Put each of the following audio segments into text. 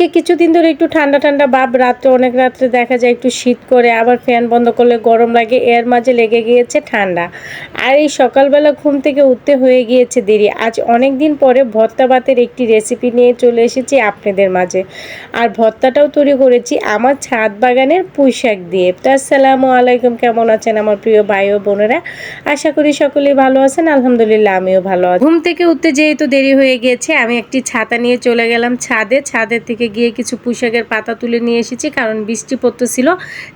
আজকে কিছুদিন ধরে একটু ঠান্ডা ঠান্ডা ভাব, রাত্রে অনেক রাত্রে দেখা যায় একটু শীত করে আবার ফ্যান বন্ধ করলে গরম লাগে, এর মাঝে লেগে গিয়েছে ঠান্ডা। আর এই সকালবেলা ঘুম থেকে উঠতে হয়ে গিয়েছে দেরি। আজ অনেক দিন পরে ভর্তা ভাতের একটি রেসিপি নিয়ে চলে এসেছি আপনাদের মাঝে। আর ভর্তাটাও তৈরি করেছি আমার ছাদ বাগানের পুঁই শাক দিয়ে আসসালামু আলাইকুম, কেমন আছেন আমার প্রিয় ভাই ও বোনেরা? আশা করি সকলেই ভালো আছেন, আলহামদুলিল্লাহ আমিও ভালো আছি। ঘুম থেকে উঠতে যেহেতু দেরি হয়ে গিয়েছে, আমি একটি ছাতা নিয়ে চলে গেলাম ছাদে। ছাদের থেকে গিয়ে কিছু পুঁইশাকের পাতা তুলে নিয়ে এসেছি, কারণ বৃষ্টি পড়তেছিল,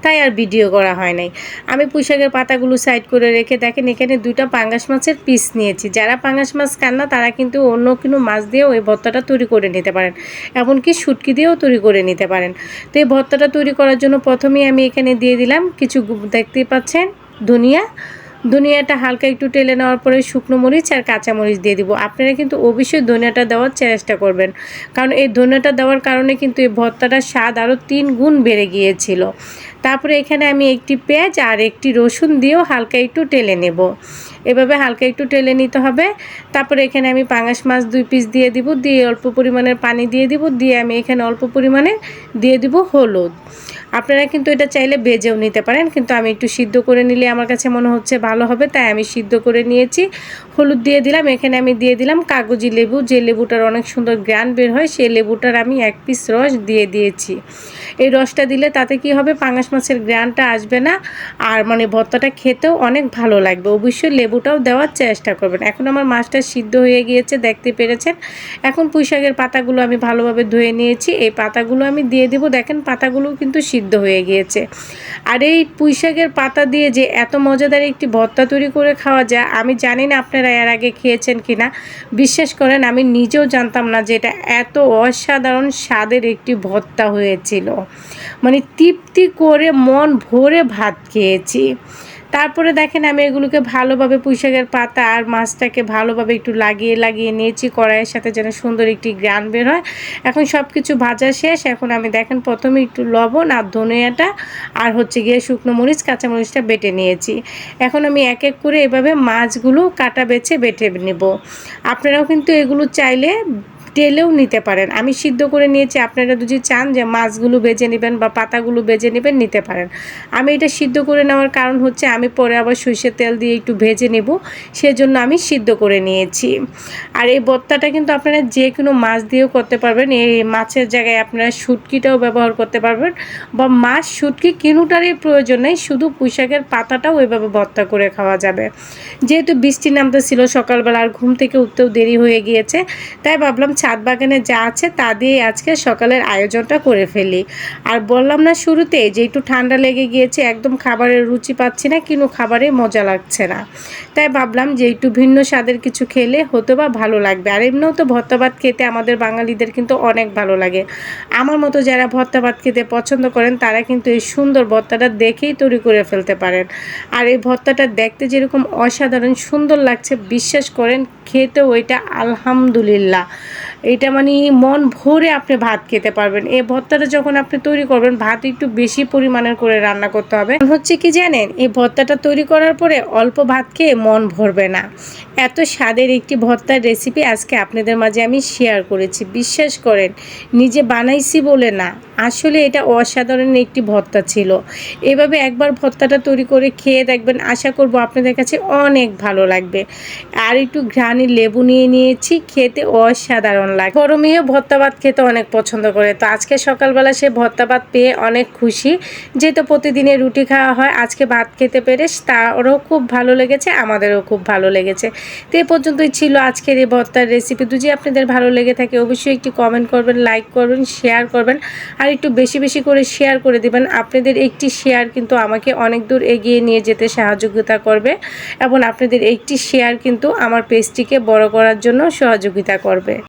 তাই আর ভিডিও করা হয় নাই। আমি পুঁইশাকের পাতাগুলো সাইড করে রেখে দেখেন, এখানে দুইটা পাঙ্গাস মাছের পিস নিয়েছি। যারা পাঙ্গাস মাছ খান না, তারা কিন্তু অন্য কোনো মাছ দিয়েও এই ভর্তাটা তৈরি করে নিতে পারেন। এমনকি শুটকি দিয়েও তৈরি করে নিতে পারেন। তো এই ভর্তাটা তৈরি করার জন্য প্রথমেই আমি এখানে দিয়ে দিলাম কিছু দেখতেই পাচ্ছেন, ধনিয়া ধনিয়াটা হালকা একটু টেলে নেওয়ার পরে শুকনো মরিচ আর কাঁচা মরিচ দিয়ে দিব। আপনারা কিন্তু অবশ্যই ধনিয়াটা দেওয়ার চেষ্টা করবেন। কারণ এই ধনিয়াটা দেওয়ার কারণে কিন্তু এই ভর্তাটার স্বাদ আরও তিন গুণ বেড়ে গিয়েছিল। তারপরে এখানে আমি একটি পেঁয়াজ আর একটি রসুন দিয়েও হালকা একটু টেলে নেব। এভাবে হালকা একটু টেলে নিতে হবে। তারপরে এখানে আমি পাঙাশ মাছ দুই পিস দিয়ে দিব। দিয়ে অল্প পরিমাণের পানি দিয়ে দিব। দিয়ে আমি এখানে অল্প পরিমাণে দিয়ে দিব হলুদ। আপনারা কিন্তু এটা চাইলে ভেজেও নিতে পারেন, কিন্তু আমি একটু সিদ্ধ করে নিলে আমার কাছে মনে হচ্ছে ভালো হবে, তাই আমি সিদ্ধ করে নিয়েছি। হলুদ দিয়ে দিলাম, এখানে আমি দিয়ে দিলাম কাগজি লেবু, যে লেবুটার অনেক সুন্দর গ্রান বের হয় সেই লেবুটার আমি এক পিস রস দিয়ে দিয়েছি। এই রসটা দিলে তাতে কি হবে, পাঙাশ মাছের গ্রানটা আসবে না, আর মানে ভর্তাটা খেতেও অনেক ভালো লাগবে। অবশ্যই লেবুটাও দেওয়ার চেষ্টা করবেন। এখন আমার মাছটা সিদ্ধ হয়ে গিয়েছে, দেখতে পেরেছেন? এখন পুঁইশাকের পাতাগুলো আমি ভালোভাবে ধুয়ে নিয়েছি। এই পাতাগুলো আমি দিয়ে দেবো। দেখেন পাতাগুলো কিন্তু সিদ্ধ হয়ে গিয়েছে। আর এই পুঁইশাকের পাতা দিয়ে যে এত মজাদার একটি ভর্তা তৈরি করে খাওয়া যায়, আমি জানি না আপনারা এর আগে খেয়েছেন কি না বিশ্বাস করেন, আমি নিজেও জানতাম না যে এটা এত অসাধারণ স্বাদের একটি ভর্তা হয়েছিল। মানে তৃপ্তি করে মন ভরে ভাত খেয়েছি। তারপরে দেখেন আমি এগুলোকে ভালোভাবে পুঁইশাকের পাতা আর মাছটাকে ভালোভাবে একটু লাগিয়ে লাগিয়ে নিয়েছি, কড়াইয়ের সাথে যেন সুন্দর একটি গ্রান বের হয়। এখন সব কিছু ভাজা শেষ। এখন আমি দেখেন প্রথমে একটু লবণ আর ধনিয়াটা আর হচ্ছে গিয়ে শুকনো মরিচ, কাঁচা মরিচটা বেটে নিয়েছি। এখন আমি এক এক করে এভাবে মাছগুলো কাটা বেছে বেটে নেব। আপনারাও কিন্তু এগুলো চাইলে টেলেও নিতে পারেন। আমি সিদ্ধ করে নিয়েছি, আপনারা যদি চান যে মাছগুলো বেজে নেবেন বা পাতাগুলো বেজে নেবেন, নিতে পারেন। আমি এটা সিদ্ধ করে নেওয়ার কারণ হচ্ছে, আমি পরে আবার সর্ষের তেল দিয়ে একটু ভেজে নেব, সেজন্য আমি সিদ্ধ করে নিয়েছি। আর এই ভর্তাটা কিন্তু আপনারা যে কোনো মাছ দিয়েও করতে পারবেন। এই মাছের জায়গায় আপনারা শুটকিটাও ব্যবহার করতে পারবেন বা মাছ, শুটকি কিনুটারই প্রয়োজন নেই, শুধু পুঁইশাকের পাতাটাও ওইভাবে ভর্তা করে খাওয়া যাবে। যেহেতু বৃষ্টি নামতেছিল সকালবেলা, আর ঘুম থেকে উঠতেও দেরি হয়ে গিয়েছে, তাই ভাবলাম ছাদ বাগানে যা আছে তা দিয়ে আজকে সকালের আয়োজনটা করে ফেলি। আর বললাম না শুরুতে যে একটু ঠান্ডা লেগে গিয়েছে, একদম খাবারের রুচি পাচ্ছি না কিন্তু খাবারে মজা লাগছে না। তাই ভাবলাম যে একটু ভিন্ন স্বাদের কিছু খেলে হতো বা ভালো লাগবে। আর এমনিও তো ভর্তা ভাত খেতে আমাদের বাঙালিদের কিন্তু অনেক ভালো লাগে। আমার মতো যারা ভর্তা ভাত খেতে পছন্দ করেন, তারা কিন্তু এই সুন্দর ভর্তাটা দেখেই তৈরি করে ফেলতে পারেন। আর এই ভর্তাটা দেখতে যেরকম অসাধারণ সুন্দর লাগছে, বিশ্বাস করেন, খেতেও এটা আলহামদুলিল্লাহ। এটা মানে মন ভরে আপনি ভাত খেতে পারবেন। এই ভর্তাটা যখন আপনি তৈরি করবেন, ভাত একটু বেশি পরিমাণের করে রান্না করতে হবে। হচ্ছে কি জানেন, এই ভর্তাটা তৈরি করার পরে অল্প ভাত খেয়ে মন ভরবে না। এত স্বাদের একটি ভর্তার রেসিপি আজকে আপনাদের মাঝে আমি শেয়ার করেছি। বিশ্বাস করেন, নিজে বানাইছি বলে না, আসলে এটা অসাধারণ একটি ভর্তা ছিল। এভাবে একবার ভর্তাটা তৈরি করে খেয়ে দেখবেন, আশা করব আপনাদের কাছে অনেক ভালো লাগবে। আর একটু ঘ্রাণী লেবু নিয়ে নিয়েছি, খেতে অসাধারণ লাগে। গরমেও ভর্তা ভাত খেতে অনেক পছন্দ করে। তো আজকে সকালবেলা সে ভর্তা ভাত পেয়ে অনেক খুশি। যেহেতু প্রতিদিনে রুটি খাওয়া হয়, আজকে ভাত খেতে পেরে তারও খুব ভালো লেগেছে, আমাদেরও খুব ভালো লেগেছে। তো এ পর্যন্তই ছিল আজকের এই ভর্তার রেসিপি যদি আপনাদের ভালো লেগে থাকে, অবশ্যই একটি কমেন্ট করবেন লাইক করবেন শেয়ার করবেন, আর একটু বেশি বেশি করে শেয়ার করে দিবেন। আপনাদের একটি শেয়ার কিন্তু আমাকে অনেক দূর এগিয়ে নিয়ে যেতে সহযোগিতা করবে এবং আপনাদের একটি শেয়ার কিন্তু আমার পেজটিকে বড় করার জন্য সহযোগিতা করবে।